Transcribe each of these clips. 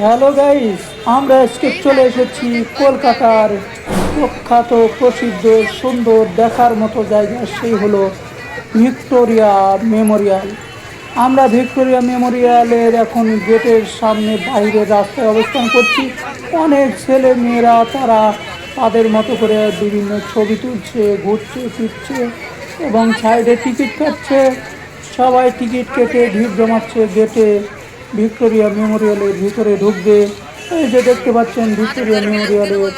Hello guys আমরা আজকে চলে এসেছি কলকাতার প্রখ্যাত, প্রসিদ্ধ, সুন্দর, দেখার মতো জায়গা, সেই হলো ভিক্টোরিয়া মেমোরিয়াল। আমরা ভিক্টোরিয়া মেমোরিয়ালের এখন গেটের সামনে বাইরের রাস্তায় অবস্থান করছি। অনেক ছেলে মেয়েরা, তারা তাদের মতো করে বিভিন্ন ছবি তুলছে, ঘুরছে, ফিরছে এবং সাইডে টিকিট কাটছে। সবাই টিকিট কেটে ভিড় জমাচ্ছে গেটে। ভিক্টোরিয়া মেমোরিয়ালের ভিতরে ঢুকবে। এই যে দেখতে পাচ্ছেন ভিক্টোরিয়া মেমোরিয়ালের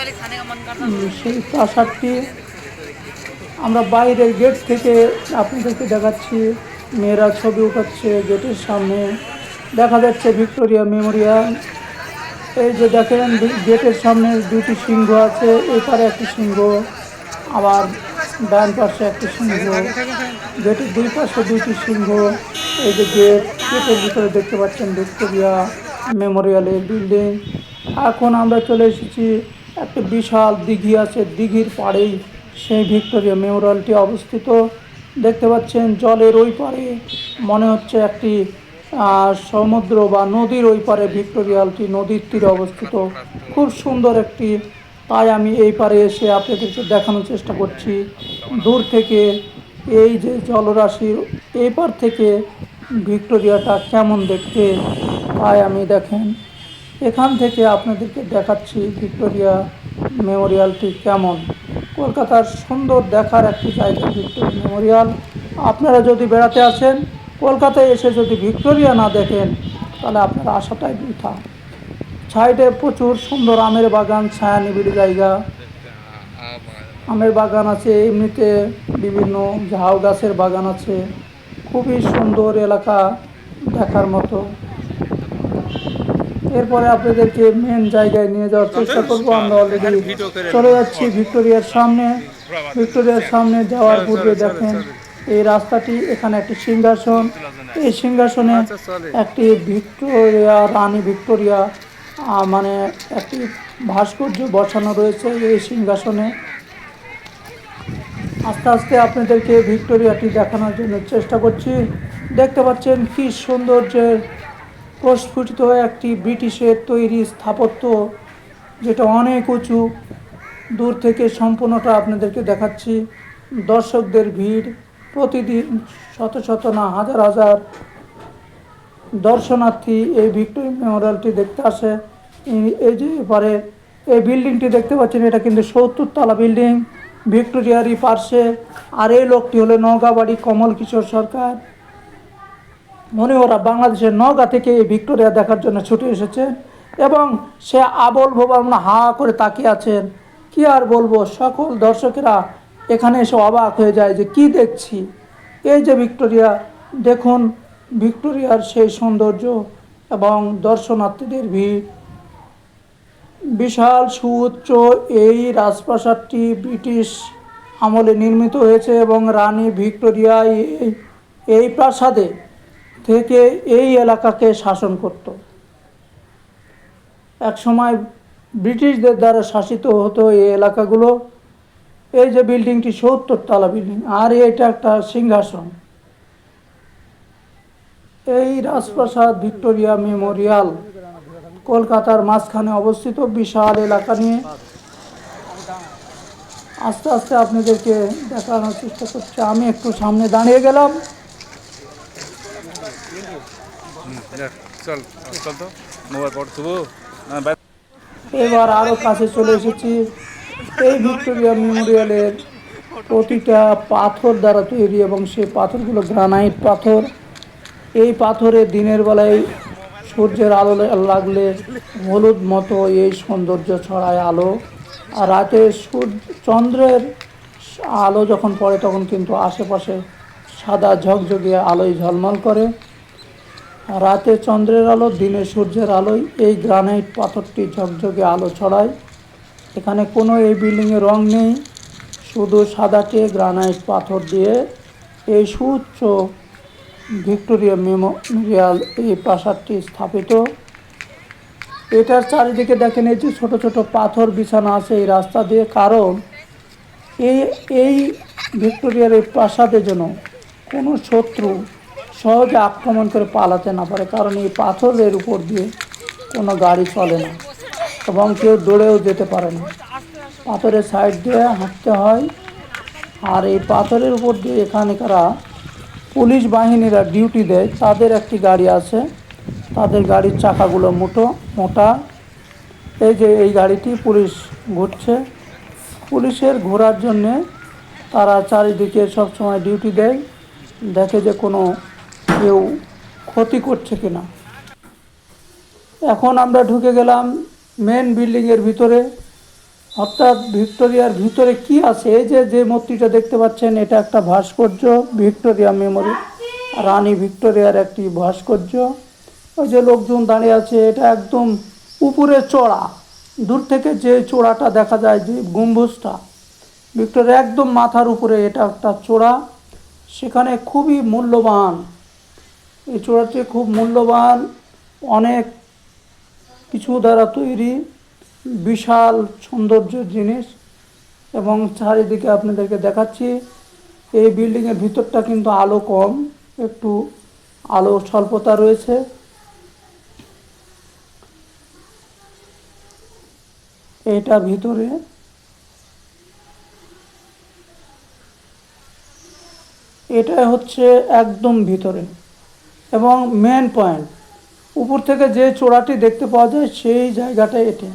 সেই প্রাসাদটি। আমরা বাইরের গেট থেকে আপনাদেরকে দেখাচ্ছি। মেয়েরা ছবি উঠাচ্ছে গেটের সামনে। দেখা যাচ্ছে ভিক্টোরিয়া মেমোরিয়াল। এই যে দেখেন গেটের সামনে দুটি সিংহ আছে। এপারে একটি সিংহ, আবার ডান পাশে একটি সিংহ। গেটের দুই পাশে দুইটি সিংহ। এই যে গেট গেটের ভিতরে দেখতে পাচ্ছেন ভিক্টোরিয়া মেমোরিয়ালের বিল্ডিং। এখন আমরা চলে এসেছি একটা বিশাল দিঘি আছে, দিঘির পাড়েই সেই ভিক্টোরিয়া মেমোরিয়ালটি অবস্থিত। দেখতে পাচ্ছেন জলের ওই পারে মনে হচ্ছে একটি সমুদ্র বা নদীর ওই পারে ভিক্টোরিয়ালটি, নদীর তীরে অবস্থিত। খুব সুন্দর একটি তাই আমি এই পারে এসে আপনাদেরকে দেখানোর চেষ্টা করছি। দূর থেকে এই যে জলরাশির এই পার থেকে ভিক্টোরিয়াটা কেমন দেখতে? তাই আমি দেখেন, এখান থেকে আপনাদেরকে দেখাচ্ছি ভিক্টোরিয়া মেমোরিয়ালটি কেমন। কলকাতার সুন্দর দেখার একটি জায়গা ভিক্টোরিয়া মেমোরিয়াল। আপনারা যদি বেড়াতে আসেন, কলকাতায় এসে যদি ভিক্টোরিয়া না দেখেন, তাহলে আপনার আশাটাই বৃথা। সাইডে প্রচুর সুন্দর আমের বাগান ছায়া নিবিড় জায়গা। আমের বাগান আছে, এমনিতে বিভিন্ন ঝাউ গাছের বাগান আছে। খুবই সুন্দর এলাকা দেখার মতো। এরপরে আপনাদেরকে মেন জায়গায় নিয়ে যাওয়ার চেষ্টা করব। আমরা অলরেডি চলে যাচ্ছি ভিক্টোরিয়ার সামনে। ভিক্টোরিয়ার সামনে যাওয়ার পূর্বে দেখেন এই রাস্তাটি এখানে একটি সিংহাসন। এই সিংহাসনে একটি ভিক্টোরিয়া রানী ভিক্টোরিয়া মানে একটি ভাস্কর্য বসানো রয়েছে এই সিংহাসনে। আস্তে আস্তে আপনাদেরকে ভিক্টোরিয়াটি দেখানোর জন্য চেষ্টা করছি। দেখতে পাচ্ছেন কি সৌন্দর্যের প্রস্ফুটিত একটি ব্রিটিশের তৈরি স্থাপত্য, যেটা অনেক উঁচু, দূর থেকে সম্পূর্ণটা আপনাদেরকে দেখাচ্ছি। দর্শকদের ভিড়, প্রতিদিন শত শত না হাজার হাজার দর্শনার্থী এই ভিক্টোরিয়া মেমোরিয়ালটি দেখতে আসে। এই- যে এবারে এই বিল্ডিংটি দেখতে পাচ্ছেন, এটা কিন্তু সত্তর তলা বিল্ডিং। ভিক্টোরিয়ারই পার্শ্বে আর এই লোকটি হলো নওগাঁবাড়ি কমল কিশোর সরকার। মনে ওরা বাংলাদেশের নওগাঁ থেকে এই ভিক্টোরিয়া দেখার জন্য ছুটে এসেছে এবং সে আবল ভোবাল হা করে তাকিয়ে আছেন। কি আর বলব, সকল দর্শকেরা এখানে এসে অবাক হয়ে যায় যে কি দেখছি। এই যে ভিক্টোরিয়া, দেখুন ভিক্টোরিয়ার সেই সৌন্দর্য এবং দর্শনার্থীদের ভিড়। বিশাল সুউচ্চ এই রাজপ্রাসাদটি ব্রিটিশ আমলে নির্মিত হয়েছে এবং রানী ভিক্টোরিয়া এই এই প্রাসাদে থেকে এই এলাকাকে শাসন করত। এক সময় ব্রিটিশদের দ্বারা শাসিত হতো এই এলাকাগুলো। এই যে বিল্ডিংটি সত্তর তলা বিল্ডিং, আর এটা একটা সিংহাসন। এই রাজপ্রাসাদ ভিক্টোরিয়া মেমোরিয়াল কলকাতার মাঝখানে অবস্থিত বিশাল এলাকা নিয়ে আস্তে আস্তে আপনাদেরকে দেখানোর চেষ্টা করছি। আমি একটু সামনে দাঁড়িয়ে গেলাম। এবার আরও কাছে চলে এসেছি। এই ভিক্টোরিয়া মেমোরিয়ালের প্রতিটা পাথর দ্বারা তৈরি এবং সেই পাথরগুলো গ্রানাইট পাথর। এই পাথরে দিনের বেলায় সূর্যের আলো লাগলে হলুদ মতো এই সৌন্দর্য ছড়ায় আলো। আর রাতে সূর্য, চন্দ্রের আলো যখন পড়ে, তখন কিন্তু আশেপাশে সাদা ঝকঝকে আলোয় ঝলমল করে। রাতে চন্দ্রের আলো, দিনে সূর্যের আলোয় এই গ্রানাইট পাথরটি ঝকঝকে আলো ছড়ায়। এখানে কোনো এই বিল্ডিংয়ে রং নেই, শুধু সাদাটে গ্রানাইট পাথর দিয়ে এই সুউচ্চ ভিক্টোরিয়া মেমোরিয়াল এই প্রাসাদটি স্থাপিত। এটার চারিদিকে দেখেন এই যে ছোট ছোট পাথর বিছানা আছে এই রাস্তা দিয়ে, কারণ এই এই ভিক্টোরিয়ার এই প্রাসাদের জন্য কোনো শত্রু সহজে আক্রমণ করে পালাতে না পারে, কারণ এই পাথরের উপর দিয়ে কোনো গাড়ি চলে না এবং কেউ দৌড়েও যেতে পারে না। পাথরের সাইড দিয়ে হাঁটতে হয় আর এই পাথরের উপর দিয়ে এখানকারা পুলিশ বাহিনীরা ডিউটি দেয়। তাদের একটি গাড়ি আছে। তাদের গাড়ির চাকাগুলো মোটো, মোটা। এই যে এই গাড়িটি পুলিশ ঘুরছে। পুলিশের ঘোরার জন্যে তারা চারিদিকে সবসময় ডিউটি দেয়। দেখে যে কোনো কেউ ক্ষতি করছে কিনা। এখন আমরা ঢুকে গেলাম মেন বিল্ডিংয়ের ভিতরে। অর্থাৎ ভিক্টোরিয়ার ভিতরে কি আছে? এই যে যে মূর্তিটা দেখতে পাচ্ছেন, এটা একটা ভাস্কর্য, ভিক্টোরিয়া মেমোরি। রানী ভিক্টোরিয়ার একটি ভাস্কর্য। ওই যে লোকজন দাঁড়িয়ে আছে, এটা একদম উপরে চড়া। দূর থেকে যে চূড়াটা দেখা যায়, যে গম্বুজটা। ভিক্টোরিয়া একদম মাথার উপরে এটা একটা চূড়া। সেখানে খুবই মূল্যবান। এই চূড়াটি খুব মূল্যবান, অনেক কিছু দ্বারা তৈরি। বিশাল সৌন্দর্য জিনিস এবং চারিদিকে আপনাদেরকে দেখাচ্ছি, এই বিল্ডিংয়ের ভিতরটা কিন্তু আলো কম, একটু আলো স্বল্পতা রয়েছে। এটা ভিতরে এটা হচ্ছে একদম ভিতরে এবং মেন পয়েন্ট উপর থেকে যে চূড়াটি দেখতে পাওয়া যায় সেই জায়গাটা এটা।